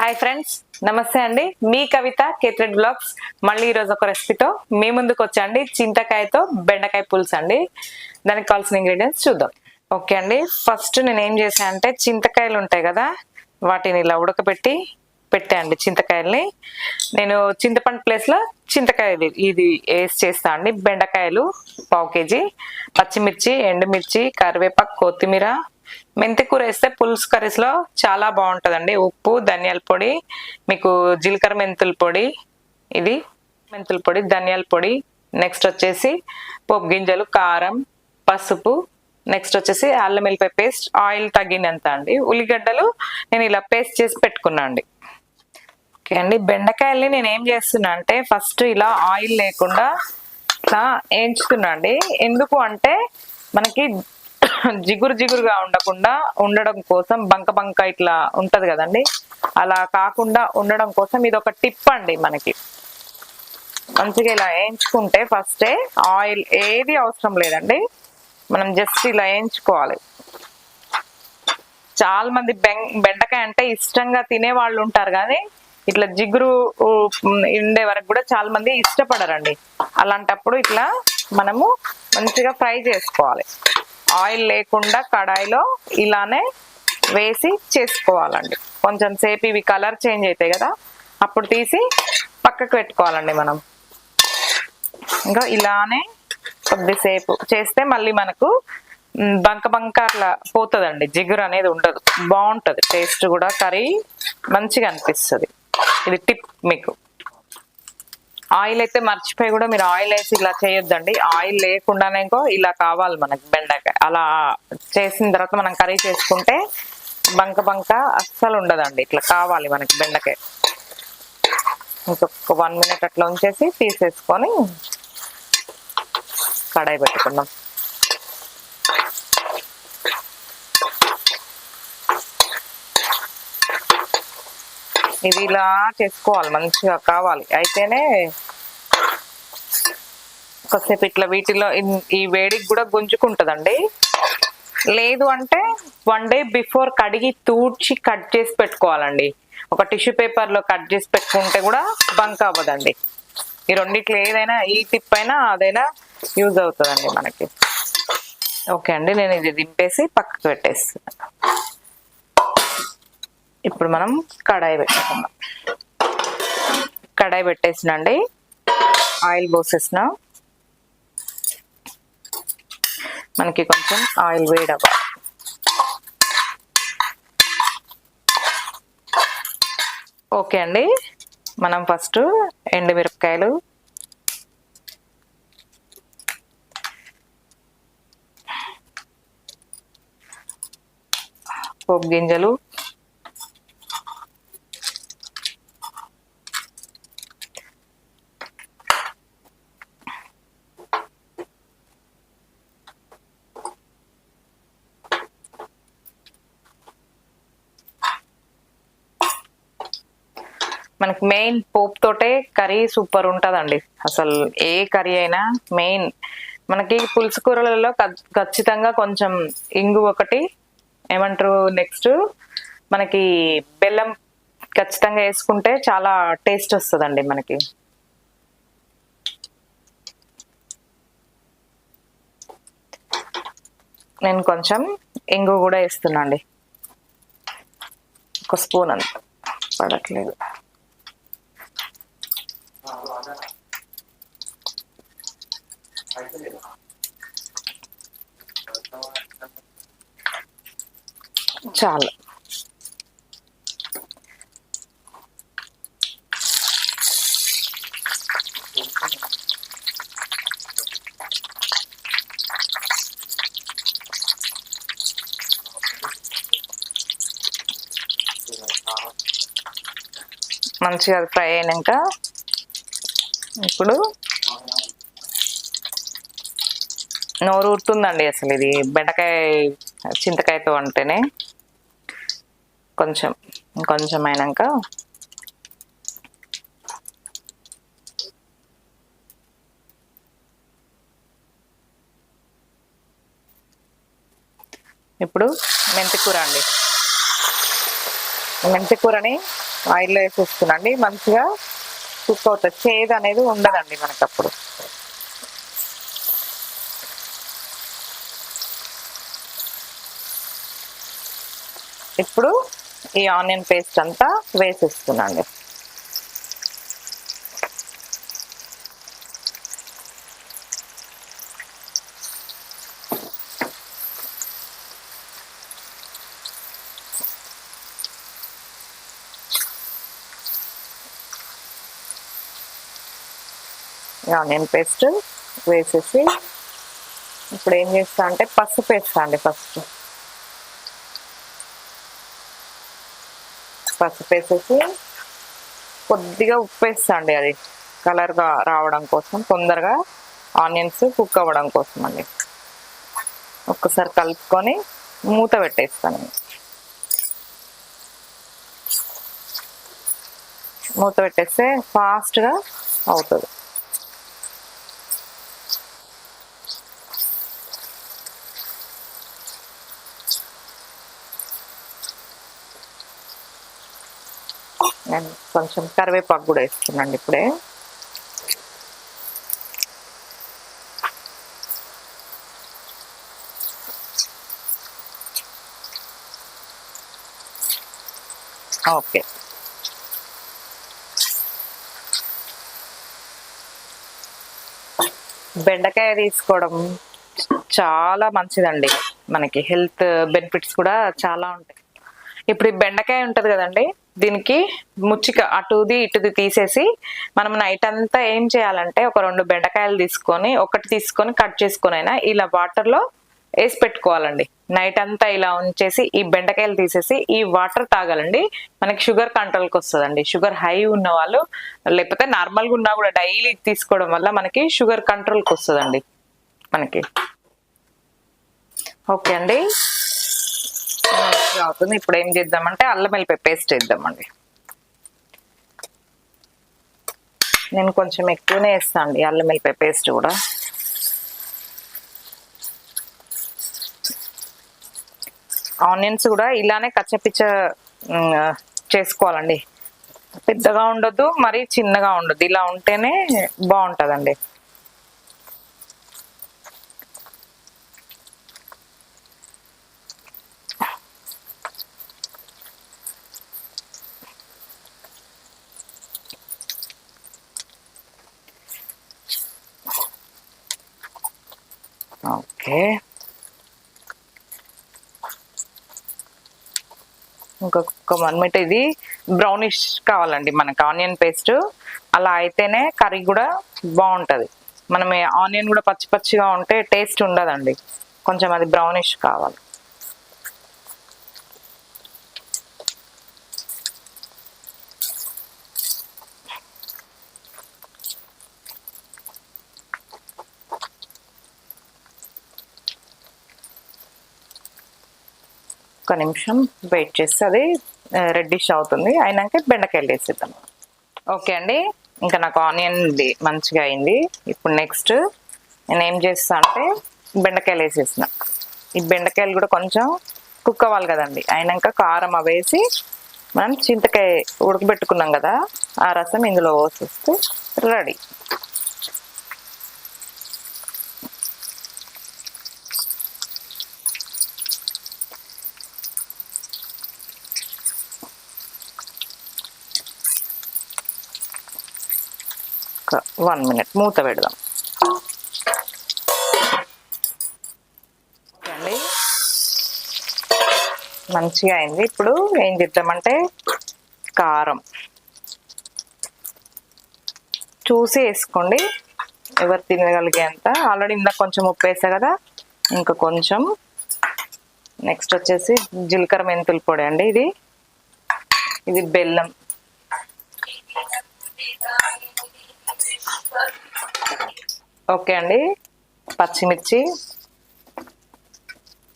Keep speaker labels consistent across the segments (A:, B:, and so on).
A: Hi friends నమస్తే అండి. మీ కవిత కేట్రెడ్ blogs మళ్ళీ ఈరోజు ఒక రెసిపీతో మీ ముందుకు వచ్చండి. చింతకాయతో బెండకాయ పులుసు అండి. దానికి కావాల్సిన ఇంగ్రీడియంట్స్ చూద్దాం. ఓకే అండి. ఫస్ట్ నేను ఏం చేశాను అంటే చింతకాయలు ఉంటాయి కదా వాటిని ఇలా ఉడకబెట్టి పెట్టా అండి చింతకాయల్ని. నేను చింతపండు ప్లేస్లో చింతకాయలు ఇది వేసి చేస్తా అండి. బెండకాయలు పావు కేజీ పచ్చిమిర్చి ఎండుమిర్చి కరివేపాకు కొత్తిమీర మెంతి కూర వేస్తే పులుసు కర్రీస్లో చాలా బాగుంటుందండి. ఉప్పు ధనియాల పొడి మీకు జీలకర్ర మెంతుల పొడి ఇది మెంతుల పొడి ధనియాల పొడి నెక్స్ట్ వచ్చేసి పోపు గింజలు కారం పసుపు నెక్స్ట్ వచ్చేసి అల్లం వెల్లిపాయ పేస్ట్ ఆయిల్ తగ్గినంత అండి. ఉల్లిగడ్డలు నేను ఇలా పేస్ట్ చేసి పెట్టుకున్నా అండి. ఓకే అండి. బెండకాయల్ని నేను ఏం చేస్తున్నా అంటే ఫస్ట్ ఇలా ఆయిల్ లేకుండా ఇట్లా వేయించుతున్నా అండి. ఎందుకు అంటే మనకి జిగురు జిగురుగా ఉండకుండా ఉండడం కోసం బంక బంక ఇట్లా ఉంటది కదండి. అలా కాకుండా ఉండడం కోసం ఇది ఒక టిప్ అండి మనకి. మంచిగా ఇలా వేయించుకుంటే ఫస్టే ఆయిల్ ఏది అవసరం లేదండి. మనం జస్ట్ ఇలా వేయించుకోవాలి. చాలా మంది బెం బెండకాయ అంటే ఇష్టంగా తినే వాళ్ళు ఉంటారు కానీ ఇట్లా జిగురు ఉండే వరకు కూడా చాలా మంది ఇష్టపడరండి. అలాంటప్పుడు ఇట్లా మనము మంచిగా ఫ్రై చేసుకోవాలి. ఆయిల్ లేకుండా కడాయిలో ఇలానే వేసి చేసుకోవాలండి. కొంచెం సేపు ఇవి కలర్ చేంజ్ అవుతాయి కదా అప్పుడు తీసి పక్కకు పెట్టుకోవాలండి మనం. ఇంకా ఇలానే కొద్దిసేపు చేస్తే మళ్ళీ మనకు బంక బంక అట్లా పోతుందండి. జిగురు అనేది ఉండదు. బాగుంటుంది. టేస్ట్ కూడా కర్రీ మంచిగా అనిపిస్తుంది. ఇది టిప్ మీకు. ఆయిల్ అయితే మర్చిపోయి కూడా మీరు ఆయిల్ వేసి ఇలా చేయొద్దండి. ఆయిల్ లేకుండానే ఇంకో ఇలా కావాలి మనకి బెండకాయ. అలా చేసిన తర్వాత మనం కర్రీ చేసుకుంటే బంక బంక అస్సలు ఉండదండి. ఇట్లా కావాలి మనకి బెండకాయ. ఇంకొక వన్ మినిట్ అట్లా ఉంచేసి తీసేసుకొని కడాయి పెట్టుకుందాం. ఇది ఇలా చేసుకోవాలి మంచిగా కావాలి. అయితేనే కొద్దిసేపు ఇట్లా వీటిలో ఈ వేడికి కూడా గుంజుకుంటుందండి. లేదు అంటే వన్ డే బిఫోర్ కడిగి తూడ్చి కట్ చేసి పెట్టుకోవాలండి. ఒక టిష్యూ పేపర్లో కట్ చేసి పెట్టుకుంటే కూడా బంక్ అవ్వదండి. ఈ రెండిట్లో ఏదైనా ఈ టిప్ అయినా అదైనా యూజ్ అవుతుందండి మనకి. ఓకే అండి నేను ఇది దింపేసి పక్కకు పెట్టేస్తాను ఇప్పుడు మనం కడాయి పెట్టుకుందాం. కడాయి పెట్టేసినండి ఆయిల్ పోసేసిన. మనకి కొంచెం ఆయిల్ వేడవ్వాలి. ఓకే అండి. మనం ఫస్ట్ ఎండుమిరపకాయలు పోపు గింజలు మనకి మెయిన్ పోప్ తోటే కర్రీ సూపర్ ఉంటుందండి. అసలు ఏ కర్రీ అయినా మెయిన్ మనకి పులుసు కూరలలో ఖచ్చితంగా కొంచెం ఇంగు ఒకటి ఏమంటారు నెక్స్ట్ మనకి బెల్లం ఖచ్చితంగా వేసుకుంటే చాలా టేస్ట్ వస్తుందండి మనకి. నేను కొంచెం ఇంగు కూడా వేస్తున్నా అండి ఒక స్పూన్ అంత. పడట్లేదు. చాలు. మంచిగా అది ఫ్రై అయినాక ఇప్పుడు నోరు ఊరుతుందండి అసలు ఇది. బెండకాయ చింతకాయతో అంటేనే కొంచెం కొంచెం అయినాక ఇప్పుడు మెంతికూర అండి. మెంతికూరని ఆయిల్లో వేసేస్తున్నాండి మంచిగా కుక్ అవుతుంది చేదు అనేది ఉండదండి మనకి అప్పుడు ఇప్పుడు ఈ ఆనియన్ పేస్ట్ అంతా వేసేస్తున్నాండి ఆనియన్ పేస్ట్ వేసేసి ఇప్పుడు ఏం చేస్తా అంటే పసుపు వేస్తా అండి ఫస్ట్. పసుపు వేసేసి కొద్దిగా ఉప్పు వేస్తా అండి అది. కలర్గా రావడం కోసం తొందరగా ఆనియన్స్ కుక్ అవ్వడం కోసం అండి. ఒక్కసారి కలుపుకొని మూత పెట్టేస్తాను. మూత పెట్టేస్తే ఫాస్ట్గా అవుతుంది నేను కొంచెం కరివేపాకు కూడా వేస్తున్నాండి ఇప్పుడే. ఓకే. బెండకాయ తీసుకోవడం చాలా మంచిదండి. మనకి హెల్త్ బెనిఫిట్స్ కూడా చాలా ఉంటాయి. ఇప్పుడు ఈ బెండకాయ ఉంటుంది కదండి దీనికి ముచ్చిక అటుది ఇటుది తీసేసి మనం నైట్ అంతా ఏం చేయాలంటే ఒక రెండు బెండకాయలు తీసుకొని ఒకటి తీసుకొని కట్ చేసుకొని అయినా ఇలా వాటర్లో వేసి పెట్టుకోవాలండి. నైట్ అంతా ఇలా ఉంచేసి ఈ బెండకాయలు తీసేసి ఈ వాటర్ తాగాలండి. మనకి షుగర్ కంట్రోల్కి వస్తుందండి. షుగర్ హై ఉన్న వాళ్ళు లేకపోతే నార్మల్గా ఉన్నా కూడా డైలీ తీసుకోవడం వల్ల మనకి షుగర్ కంట్రోల్కి వస్తుందండి. మనకి. ఓకే అండి? మంచిగా అవుతుంది. ఇప్పుడు ఏం చేద్దామంటే అల్లం వెల్లిపాయ పేస్ట్ వేద్దామండి నేను కొంచెం ఎక్కువనే వేస్తాను అండి అల్లం వెల్లిపాయ పేస్ట్ కూడా. ఆనియన్స్ కూడా ఇలానే కచ్చపిచ్చ చేసుకోవాలండి. పెద్దగా ఉండొద్దు మరి చిన్నగా ఉండొద్దు. ఇలా ఉంటేనే బాగుంటుందండి. ఓకే ఇంకొక వన్ మినిట్ ఇది. బ్రౌనిష్ కావాలండి మనకి. ఆనియన్ పేస్ట్ అలా అయితేనే కర్రీ కూడా బాగుంటుంది. మనం ఆనియన్ కూడా పచ్చి పచ్చిగా ఉంటే టేస్ట్ ఉండదండి. కొంచెం అది బ్రౌనిష్ కావాలి. ఒక్క నిమిషం వెయిట్ చేస్తే అది రెడ్డిష్ అవుతుంది. అయినాక బెండకాయలు వేసేద్దాం. ఓకే అండి. ఇంకా నాకు ఆనియన్ మంచిగా అయింది. ఇప్పుడు నెక్స్ట్ నేను ఏం చేస్తా అంటే బెండకాయలు వేసేసిన. ఈ బెండకాయలు కూడా కొంచెం కుక్ అవ్వాలి కదండి. అయినాక కారం అవేసి మనం చింతకాయ ఉడకబెట్టుకున్నాం కదా ఆ రసం ఇందులో పోసేస్తే రెడీ. ఒక వన్ మినిట్ మూత పెడదాం. ఓకే అండి. మంచిగా అయింది. ఇప్పుడు ఏం చేద్దామంటే కారం. చూసి వేసుకోండి. ఎవరు తినగలిగేంత. ఆల్రెడీ ఇందాక కొంచెం ఉప్పు వేసా కదా. ఇంకా కొంచెం. నెక్స్ట్ వచ్చేసి జీలకర్ర మెంతుల పొడి అండి ఇది. ఇది బెల్లం. ఓకే అండి. పచ్చిమిర్చి.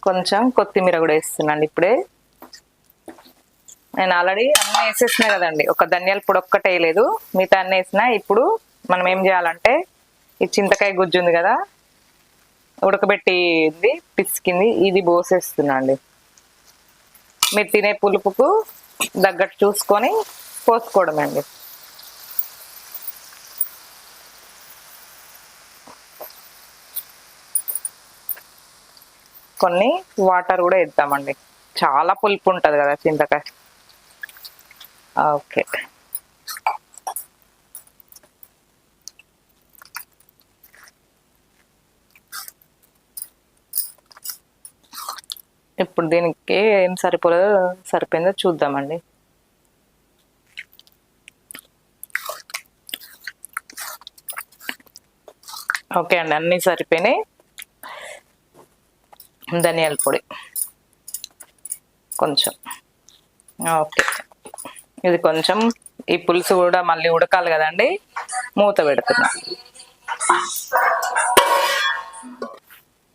A: కొంచెం కొత్తిమీర కూడా వేస్తున్నాండి ఇప్పుడే. నేను ఆల్రెడీ అన్నీ వేసేసినా కదండి. ఒక ధనియాల పొడి ఒక్కటే వేయలేదు. మిగతా అన్నీ వేసినా ఇప్పుడు మనం ఏం చేయాలంటే ఈ చింతకాయ గుజ్జు ఉంది కదా ఉడకబెట్టింది పిసికింది ఇది పోసేస్తున్నా అండి. మీరు తినే పులుపుకు తగ్గట్టు చూసుకొని పోసుకోవడమే అండి. కొన్ని వాటర్ కూడా వేద్దామండి. చాలా పులుపు ఉంటుంది కదా చింతకాయ. ఓకే. ఇప్పుడు దీనికి ఏం సరిపోలేదో సరిపోయిందో చూద్దామండి. ఓకే అండి అన్నీ సరిపోయినాయి. ధనియాల పొడి. కొంచెం. ఓకే. ఇది కొంచెం ఈ పులుసు కూడా మళ్ళీ ఉడకాలి కదండి. మూత పెడుతున్నా.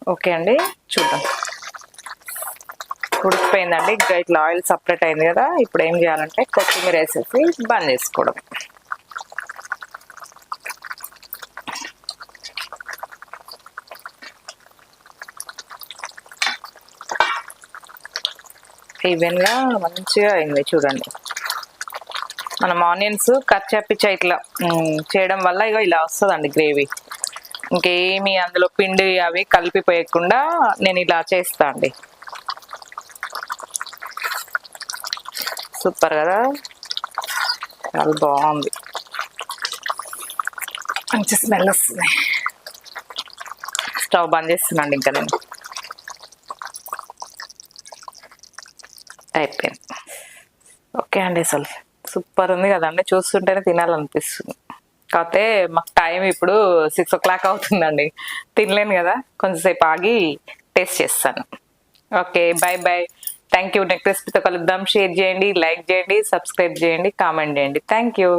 A: ఓకే అండి చూద్దాం. ఉడికిపోయిందండి. ఇంకా ఇట్లా ఆయిల్ సపరేట్ అయింది కదా. ఇప్పుడు ఏం చేయాలంటే కొత్తిమీర వేసేసి బంద్ చేసుకోవడం. ఈవెన్గా మంచిగా అయింది చూడండి. మనం ఆనియన్స్ కట్ చేపించా ఇట్లా చేయడం వల్ల ఇక ఇలా వస్తుందండి గ్రేవీ. ఇంకేమి అందులో పిండి అవి కలిపిపోయకుండా నేను ఇలా చేస్తా అండి. సూపర్ కదా? చాలా బాగుంది. మంచి స్మెల్ వస్తుంది. స్టవ్ బంద్ చేస్తున్నాండి ఇంకా నేను. అయిపోయింది. ఓకే అండి అసలు. సూపర్ ఉంది కదండి చూస్తుంటేనే తినాలనిపిస్తుంది. కాకపోతే మాకు టైం ఇప్పుడు సిక్స్ ఓ క్లాక్ అవుతుందండి. తినలేను కదా. కొంచెంసేపు ఆగి టేస్ట్ చేస్తాను. Okay bye bye thank you next రెసిపీతో కలుద్దాం. షేర్ చేయండి లైక్ చేయండి సబ్స్క్రైబ్ చేయండి కామెంట్ చేయండి. Thank you